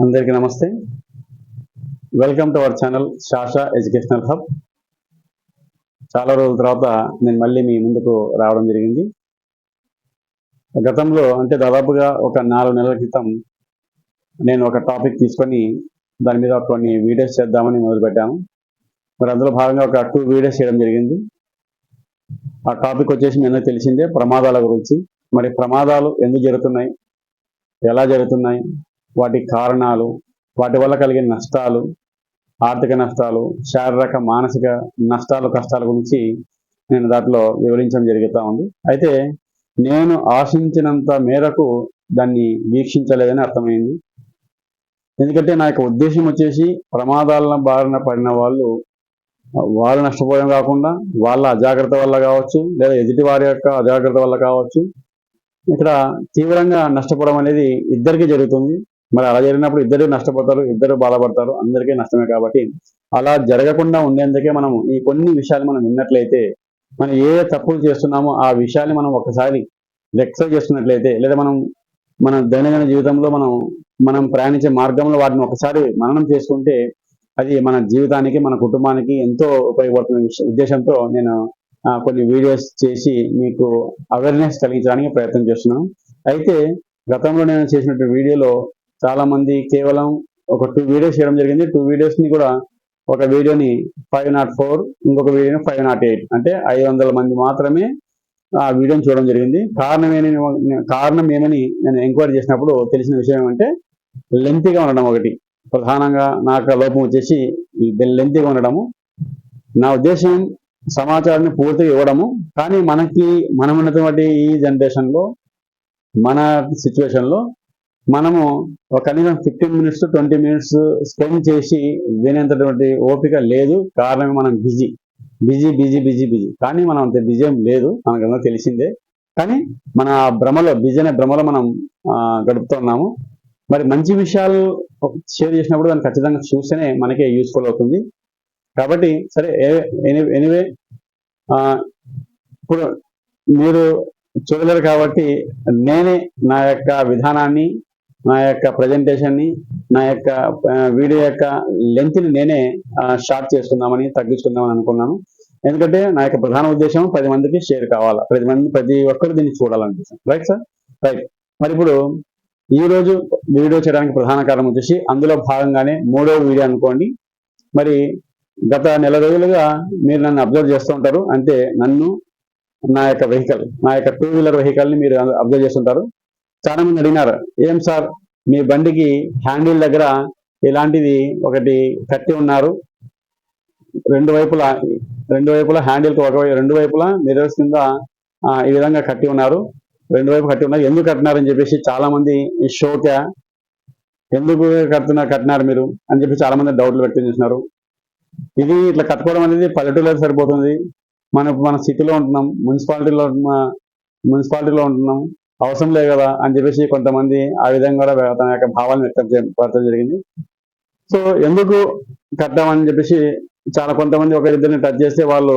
అందరికీ నమస్తే. Welcome to our channel Shasha educational hub చాలా రోజుల తర్వాత నేను మళ్ళీ మీ ముందుకు రావడం జరిగింది. గతంలో అంటే దాదాపుగా ఒక నాలుగు నెలల క్రితం నేను ఒక టాపిక్ తీసుకొని దాని మీద కొన్ని వీడియోస్ చేద్దామని మొదలుపెట్టాను. మరి అందులో భాగంగా ఒక టూ వీడియోస్ చేయడం జరిగింది. ఆ టాపిక్ వచ్చేసి మీ తెలిసిందే ప్రమాదాల గురించి. మరి ప్రమాదాలు ఎందుకు జరుగుతున్నాయి? ఎలా జరుగుతున్నాయి? వాటి కారణాలు వాటి వల్ల కలిగే నష్టాలు ఆర్థిక నష్టాలు శారీరక మానసిక నష్టాలు కష్టాల గురించి నేను దాంట్లో వివరించడం జరుగుతూ ఉంది. అయితే నేను ఆశించినంత మేరకు దాన్ని వీక్షించలేదని అర్థమైంది. ఎందుకంటే నా యొక్క ఉద్దేశం వచ్చేసి ప్రమాదాల బారిన పడిన వాళ్ళు వాళ్ళు నష్టపోవడం కాకుండా వాళ్ళ అజాగ్రత్త వల్ల కావచ్చు లేదా ఎదుటి వారి యొక్క అజాగ్రత్త వల్ల కావచ్చు ఇక్కడ తీవ్రంగా నష్టపోవడం అనేది ఇద్దరికీ జరుగుతుంది. మరి అలా జరిగినప్పుడు ఇద్దరు నష్టపోతారు ఇద్దరు బాధపడతారు అందరికీ నష్టమే కాబట్టి అలా జరగకుండా ఉండేందుకే మనం ఈ కొన్ని విషయాలు మనం విన్నట్లయితే మనం ఏ తప్పులు చేస్తున్నామో ఆ విషయాన్ని మనం ఒకసారి రెక్సర్ చేస్తున్నట్లయితే లేదా మనం మన దైనందిన జీవితంలో మనం మనం ప్రయాణించే మార్గంలో వాటిని ఒకసారి మననం చేసుకుంటే అది మన జీవితానికి మన కుటుంబానికి ఎంతో ఉపయోగపడుతున్న ఉద్దేశంతో నేను ఆ, కొన్ని వీడియోస్ చేసి మీకు అవేర్నెస్ కలిగించడానికి ప్రయత్నం చేస్తున్నాను. అయితే గతంలో నేను చేసినటువంటి వీడియోలో చాలా మంది కేవలం ఒక టూ వీడియోస్ చేయడం జరిగింది. టూ వీడియోస్ని కూడా ఒక వీడియోని ఫైవ్ నాట్ ఫోర్ ఇంకొక వీడియోని ఫైవ్ నాట్ ఎయిట్ అంటే ఐదు వందల మంది మాత్రమే ఆ వీడియోని చూడడం జరిగింది. కారణం ఏమని కారణం ఏమని నేను ఎంక్వైరీ చేసినప్పుడు తెలిసిన విషయం ఏమంటే లెంతీగా ఉండడం ఒకటి. ప్రధానంగా నాకు లోపం వచ్చేసి లెంతీగా ఉండడము. నా ఉద్దేశం సమాచారాన్ని పూర్తిగా ఇవ్వడము. కానీ మనకి మనం ఉన్నటువంటి ఈ జనరేషన్లో మన సిచ్యువేషన్లో మనము ఒక కనీసం fifteen minutes twenty minutes spend చేసి వినేంతటువంటి ఓపిక లేదు. కారణం మనం busy. Busy busy busy busy. కానీ మనం అంత బిజీ ఏం లేదు. మనకు తెలిసిందే. కానీ మన ఆ భ్రమలో బిజీ అనే భ్రమలో మనం గడుపుతున్నాము మరి మంచి విషయాలు షేర్ చేసినప్పుడు దాన్ని ఖచ్చితంగా చూస్తేనే మనకే యూస్ఫుల్ అవుతుంది. కాబట్టి సరే ఎనీవే ఇప్పుడు మీరు చూడలేరు కాబట్టి నేనే నా యొక్క విధానాన్ని నా యొక్క presentation ని నా యొక్క వీడియో యొక్క లెంత్ని ని నేనే షార్ట్ చేసుకుందామని తగ్గించుకుందామని అనుకున్నాను. ఎందుకంటే నా యొక్క ప్రధాన ఉద్దేశం పది మందికి షేర్ కావాలా. ప్రతి మంది ప్రతి ఒక్కరు దీన్ని చూడాలనిపిస్తుంది. రైట్ సార్ రైట్ మరి ఇప్పుడు ఈ రోజు వీడియో చేయడానికి ప్రధాన కారణం వచ్చేసి అందులో భాగంగానే మూడో వీడియో అనుకోండి. మరి గత నెల రోజులుగా మీరు నన్ను అబ్జర్వ్ చేస్తూ ఉంటారు. అంటే నన్ను నా యొక్క వెహికల్ నా యొక్క టూ వీలర్ వెహికల్ని మీరు అబ్జర్వ్ చేస్తుంటారు చాలా మంది అడిగినారు ఏం సార్ మీ బండికి హ్యాండిల్ దగ్గర ఇలాంటిది ఒకటి కట్టి ఉన్నారు. రెండు వైపులా రెండు వైపులా హ్యాండిల్కి ఒక రెండు వైపులా మిర్రర్స్ కింద ఈ విధంగా కట్టి ఉన్నారు. రెండు వైపు కట్టి ఉన్నారు. ఎందుకు కట్టినారని చెప్పేసి చాలా మంది ఈ ఎందుకు కడుతున్నారు కట్టినారు మీరు? అని చెప్పి చాలా మంది డౌట్లు వ్యక్తం చేస్తున్నారు ఇది ఇట్లా కట్టుకోవడం అనేది పల్లెటూరులో సరిపోతుంది. మన మన సిటీలో ఉంటున్నాం మున్సిపాలిటీలో మున్సిపాలిటీలో ఉంటున్నాం. అవసరం లేదు కదా అని చెప్పేసి కొంతమంది ఆ విధంగా కూడా తన యొక్క భావాలను వ్యక్తం చేయడం జరిగింది. సో ఎందుకు కట్టామని చెప్పేసి చాలా కొంతమంది ఒక ఇద్దరిని టచ్ చేస్తే వాళ్ళు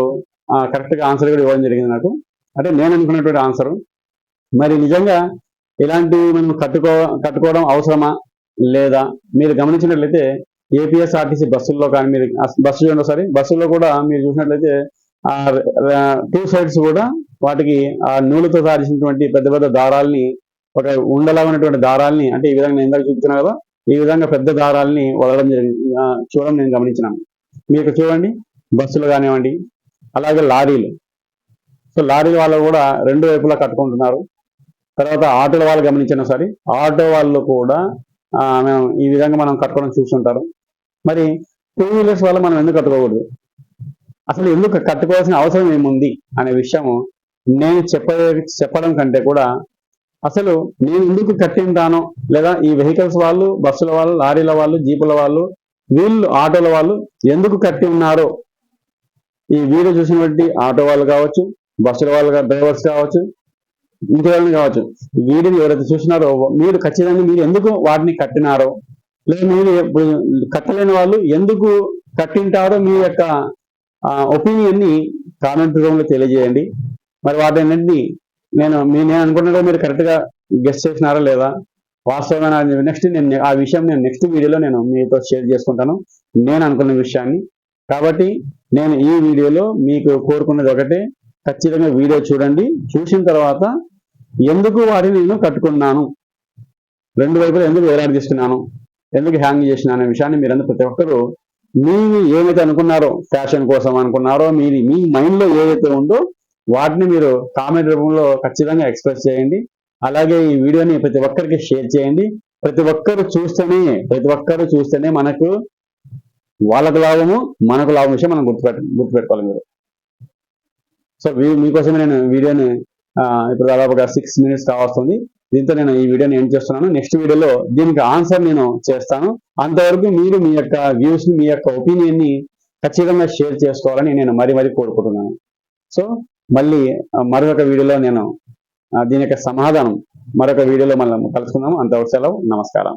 కరెక్ట్గా ఆన్సర్ కూడా ఇవ్వడం జరిగింది నాకు. అంటే నేను అనుకున్నటువంటి ఆన్సర్ మరి నిజంగా ఇలాంటివి మనం కట్టుకో కట్టుకోవడం అవసరమా? లేదా? మీరు గమనించినట్లయితే ఏపీఎస్ఆర్టీసీ బస్సుల్లో కానీ మీరు బస్సు చూడండి ఒకసారి. బస్సుల్లో కూడా మీరు చూసినట్లయితే టూ సైడ్స్ కూడా వాటికి ఆ నూలుతో సాధించినటువంటి పెద్ద పెద్ద దారాల్ని ఒక ఉండలా ఉన్నటువంటి దారాల్ని అంటే ఈ విధంగా నేను ఇందాక చూపుతున్నా కదా ఈ విధంగా పెద్ద దారాల్ని వదలడం జరిగింది. చూడడం నేను గమనించినాను. మీకు చూడండి బస్సులు కానివ్వండి అలాగే లారీలు. సో లారీల వాళ్ళు కూడా రెండు వైపులా కట్టుకుంటున్నారు. తర్వాత ఆటోల వాళ్ళు గమనించిన సరే ఆటో వాళ్ళు కూడా మేము ఈ విధంగా మనం కట్టుకోవడం చూస్తుంటారు. మరి టూ వీలర్స్ వల్ల మనం ఎందుకు కట్టుకోకూడదు? అసలు ఎందుకు కట్టుకోవాల్సిన అవసరం ఏముంది అనే విషయము నేను చెప్పే చెప్పడం కంటే కూడా అసలు నేను ఎందుకు కట్టింటాను లేదా ఈ వెహికల్స్ వాళ్ళు బస్సుల వాళ్ళు లారీల వాళ్ళు జీపుల వాళ్ళు వీళ్ళు ఆటోల వాళ్ళు ఎందుకు కట్టి ఉన్నారో ఈ వీడియో చూసినటువంటి ఆటో వాళ్ళు కావచ్చు బస్సుల వాళ్ళు డ్రైవర్స్ కావచ్చు ఇంకెవరిని కావచ్చు ఈ వీడియోని ఎవరైతే చూసినారో మీరు ఖచ్చితంగా మీరు ఎందుకు వాటిని కట్టినారో లేదా మీరు కట్టలేని వాళ్ళు ఎందుకు కట్టింటారో మీ యొక్క ఒపీనియన్ని కామెంట్ రూమ్లో తెలియజేయండి. మరి వాటన్నింటినీ నేను మీ నేను అనుకున్నట్టు మీరు కరెక్ట్గా గెస్ట్ చేసినారా లేదా? వాస్తవమైన? నెక్స్ట్ నేను ఆ విషయం నేను నెక్స్ట్ వీడియోలో నేను మీతో షేర్ చేసుకుంటాను. నేను అనుకున్న విషయాన్ని. కాబట్టి నేను ఈ వీడియోలో మీకు కోరుకున్నది ఒకటే ఖచ్చితంగా వీడియో చూడండి. చూసిన తర్వాత ఎందుకు వాటిని నేను కట్టుకున్నాను? రెండు వైపులు ఎందుకు వేలాడదీస్తున్నాను? ఎందుకు హ్యాంగ్ చేసిన అనే విషయాన్ని మీరందరూ ప్రతి ఒక్కరూ మీరు ఏమైతే అనుకున్నారో ఫ్యాషన్ కోసం అనుకున్నారో మీది మీ మైండ్లో ఏదైతే ఉందో వాటిని మీరు కామెంట్ రూపంలో ఖచ్చితంగా ఎక్స్ప్రెస్ చేయండి. అలాగే ఈ వీడియోని ప్రతి ఒక్కరికి షేర్ చేయండి. ప్రతి ఒక్కరు చూస్తేనే ప్రతి ఒక్కరు చూస్తేనే మనకు వాళ్ళకు లాభము మనకు లాభం విషయం మనం గుర్తుపెట్ట గుర్తుపెట్టుకోవాలి మీరు. సో మీకోసమే నేను వీడియోని ఇప్పుడు దాదాపుగా సిక్స్ మినిట్స్ కావస్తుంది. దీంతో నేను ఈ వీడియోని ఎండ్ చేస్తున్నాను. నెక్స్ట్ వీడియోలో దీనికి ఆన్సర్ నేను చేస్తాను. అంతవరకు మీరు మీ యొక్క వ్యూస్ని మీ యొక్క ఒపీనియన్ని ఖచ్చితంగా షేర్ చేసుకోవాలని నేను మరీ మరీ కోరుకుంటున్నాను. సో మళ్ళీ మరొక వీడియోలో నేను దీని యొక్క సమాధానం మరొక వీడియోలో మనం కలుసుకుందాము. అంతవరకు సెలవు. నమస్కారం.